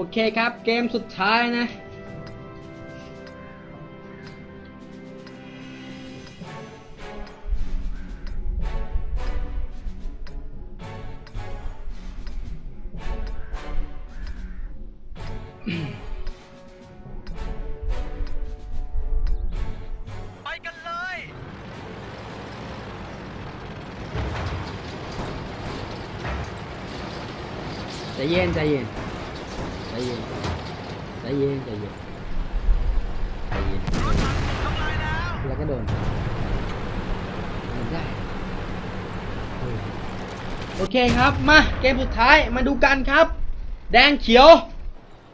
โอเคครับ เกมสุดท้ายนะ ไปกันเลย ใจเย็นใจเย็นใจ เย็นใจเย็นใจเย็นใจเย็นรถถังถูกทำลายแล้วก็โดนได้โอเคครับมาเกมสุดท้ายมาดูกันครับ แดงเขียว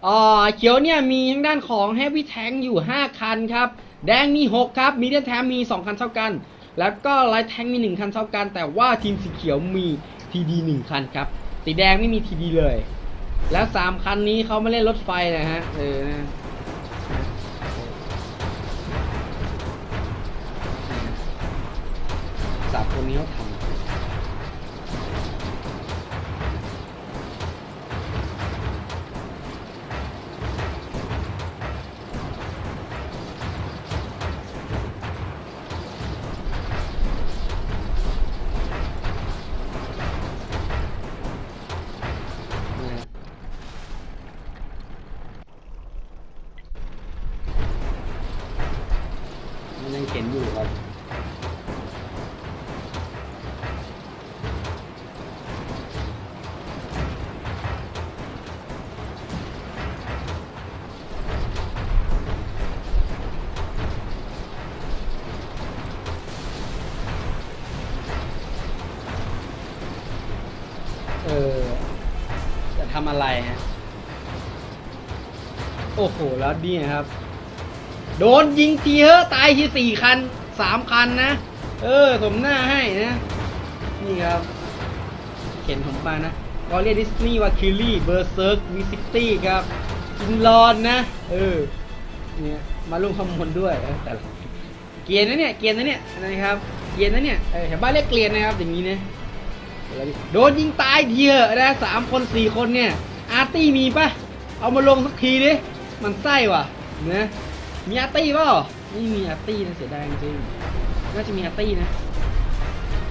อ่าเขียวเนี่ยมีทางด้านของ Heavy Tank อยู่ 5 คันครับ แดงมี 6 ครับมีเดียแทมมี 2 คันเท่ากัน แล้วก็ไลท์แทงมี 1 คันเท่ากัน แต่ว่าทีมสีเขียวมี TD 1คันครับ สีแดงไม่มี TD เลย แล้วสามคันนี้เขาไม่เล่นรถไฟนะฮะ เออนะสามคนนี้เขาท ข็นอยู่ครับเออจะทำอะไรฮะ โอ้โห แล้วนี่ครับ โดนยิงทีเฮอตายที่สี่คันสามคันนะ เออสมหน้าให้นะ นี่ครับ เขียนผมมานะกอเรียดิสนีย์วาคิลี่เบอร์เซิร์กวิซิตี้ครับจินรอนนะ เออ เนี่ย มาร่วมขมวลด้วยเออแต่เกียนนะเนี่ย เกียนนะเนี่ย นะครับ เกียนนะเนี่ยเออแถวบ้านเรียกเกียนนะครับอย่างนี้นะโดนยิงตายทีเถอะนะสามคนสี่คนเนี่ย อาร์ตี้มีปะเอามาลงสักทีดิ มันไส้ว่ะนะ มีอาร์ตี้ป่ะนี่มีอาร์ตี้นะเสียดายจริงน่าจะมีอาร์ตี้นะ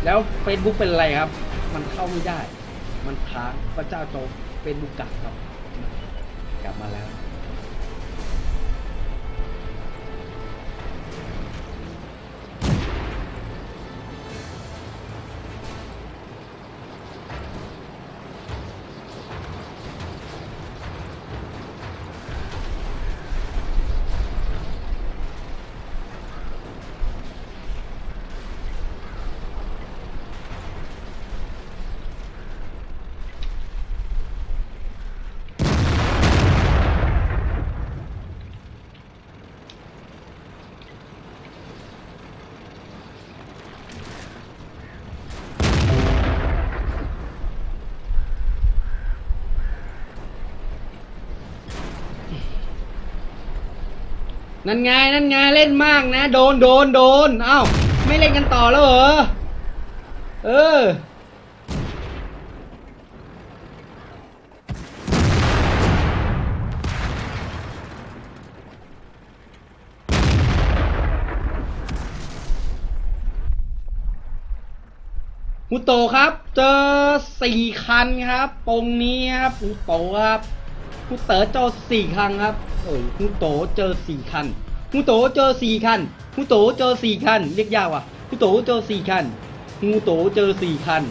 แล้ว Facebook เป็นอะไรครับ มันเข้าไม่ได้ มันค้างพระเจ้าโจเฟซบุ๊กกลับครับ กลับมาแล้ว นั่นไงนั่นไงเล่นมากนะ โดนโดนโดนเอ้าไม่เล่นกันต่อแล้วเหรอเออฮูโตครับ เจอสี่คันครับตรงนี้ครับฮูโตครับฮูเต๋อเจอสี่คันครับ เอ้ยฮูโตเจอสี่คันฮูโตเจอสี่คันฮูโตเจอสี่คันเรียกยากว่ะฮูโตเจอสี่คันฮูโตเจอสี่คัน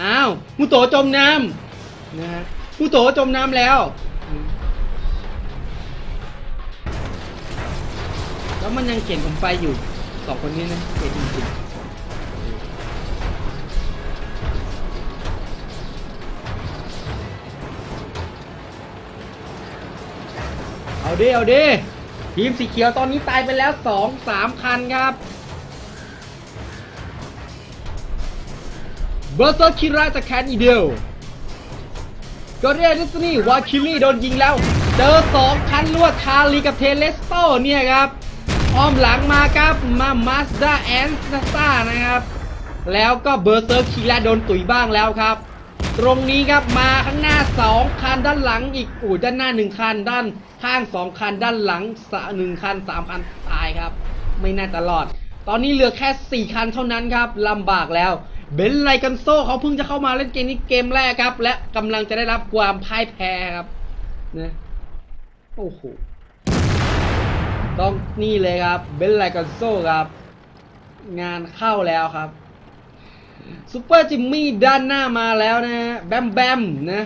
อ้าวฮูโตจมน้ำนะฮะฮูโตจมน้ำแล้ว แล้วมันยังเขียนผมไปอยู่สองคนนี้นะเก่งจริง เอาดิเอาดิทีมสีเขียวตอนนี้ตายไปแล้วสองสามคันครับเบอร์เซอร์คิราจะแคนอีเดียวก็เรียกดิสนีย์วาคิลี่โดนยิงแล้ว เจอสองคันรวดคาลีกับเทเลสโตเนี่ยครับอ้อมหลังมาครับมามาสด้าแอนสตานะครับ แล้วก็เบอร์เซอร์คิราโดนตุ๋ยบ้างแล้วครับ ตรงนี้ครับมาข้างหน้าสองคันด้านหลังอีกอู่ด้านหน้าหนึ่งคันด้านข้างสองคันด้านหลังสะหนึ่งคันสามคันตายครับ ไม่น่าตลอด ตอนนี้เหลือแค่สี่คันเท่านั้นครับลำบากแล้วเบนไลกันโซเขาเพิ่งจะเข้ามาเล่นเกมนี้เกมแรกครับ และกำลังจะได้รับความพ่ายแพ้ครับนะโอ้โหต้องนี่เลยครับเบนไลกันโซครับ งานเข้าแล้วครับ ซูเปอร์จิมมี่ด้านหน้ามาแล้วนะฮะแบมแบมนะ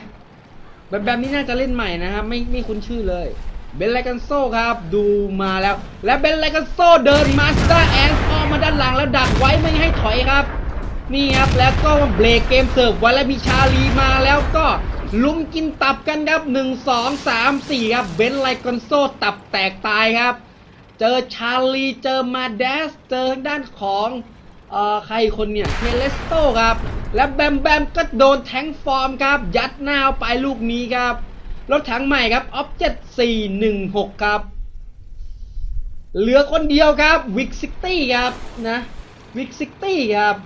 แบมแบมนี่น่าจะเล่นใหม่นะครับไม่ไม่คุ้นชื่อเลยเบนไลกันโซครับ ดูมาแล้ว และเบนไลกันโซเดินมาสเตอร์แอนออกมาด้านหลังแล้วดักไว้ไม่ให้ถอยครับ นี่ครับแล้วก็เบรกเกมเสิร์ฟไว้แล้วมีชาลีมาแล้วก็ลุ้มกินตับกันครับ 1 2 3 4 ครับเบนไลกันโซตับแตกตายครับ เจอชาลีเจอมาเดสเจอทางด้านของ ใครคนเนี่ยเทเลสโตครับ และแบมแบมก็โดนแทงฟอร์มครับ ยัดหน้าไปลูกนี้ครับ รถถังใหม่ครับออฟเจ็416ครับ เหลือคนเดียวครับวิกซิตี้ครับนะวิกซิตี้ครับ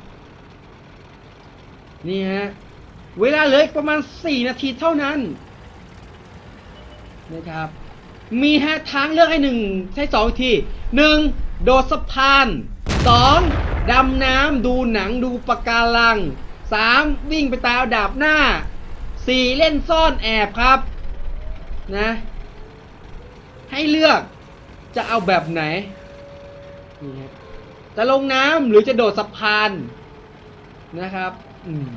นี่ฮะเวลาเหลืออีกประมาณ 4 นาทีเท่านั้นนะครับ มีฮะทางเลือกให้หนึ่งใช้สองทีหนึ่งโดดสะพานสอง ดำน้ำดูหนังดูปะการังสามวิ่งไปตามดาบหน้าสี่เล่นซ่อนแอบครับนะ ให้เลือกจะเอาแบบไหนนี่ฮะจะลงน้ำหรือจะโดดสะพานนะครับอืม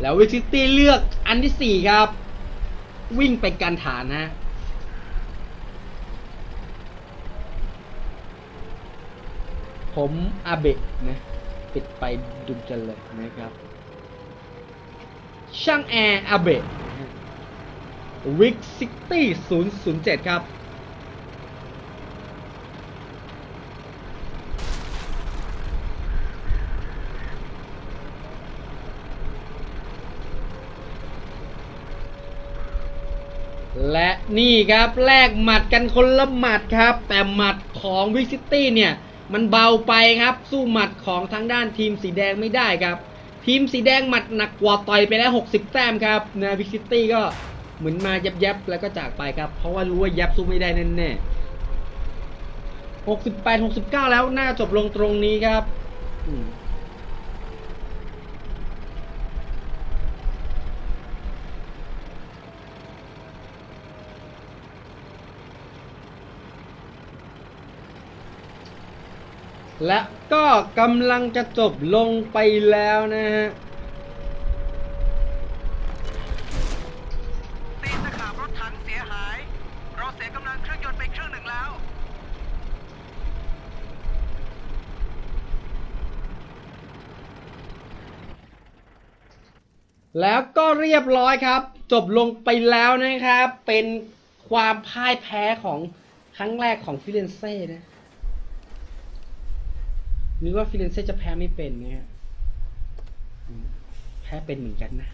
แล้ววิกซิตี้เลือกอันที่สี่ครับ วิ่งไปกันฐานนะ ผมอาเบะนะปิดไปดุจันเลยนะครับ ช่างแอร์อาเบะวิกซิตี้ศูนย์ศูนย์เจ็ดครับ และนี่ครับแลกหมัดกันคนละหมัดครับ แต่หมัดของวิกซิตี้เนี่ย มันเบาไปครับ สู้หมัดของทางด้านทีมสีแดงไม่ได้ครับ ทีมสีแดงหมัดหนักกว่าต่อยไปแล้ว 60 แต้มครับนะพิกซิตี้ก็เหมือนมายับยับๆแล้วก็จากไปครับ เพราะว่ารู้ว่ายับสู้ไม่ได้แน่แน่68 69 แล้วน่าจบลงตรงนี้ครับ และก็กำลังจะจบลงไปแล้วนะฮะตีนตะขาบรถถังเสียหาย เราเสียกำลังเครื่องยนต์ไปครึ่งหนึ่งแล้ว แล้วก็เรียบร้อยครับ จบลงไปแล้วนะครับ เป็นความพ่ายแพ้ของครั้งแรกของฟิเรนเซ่นะ นึกว่าฟิเรนเซ่จะแพ้ไม่เป็นนะฮะแพ้เป็นเหมือนกันนะ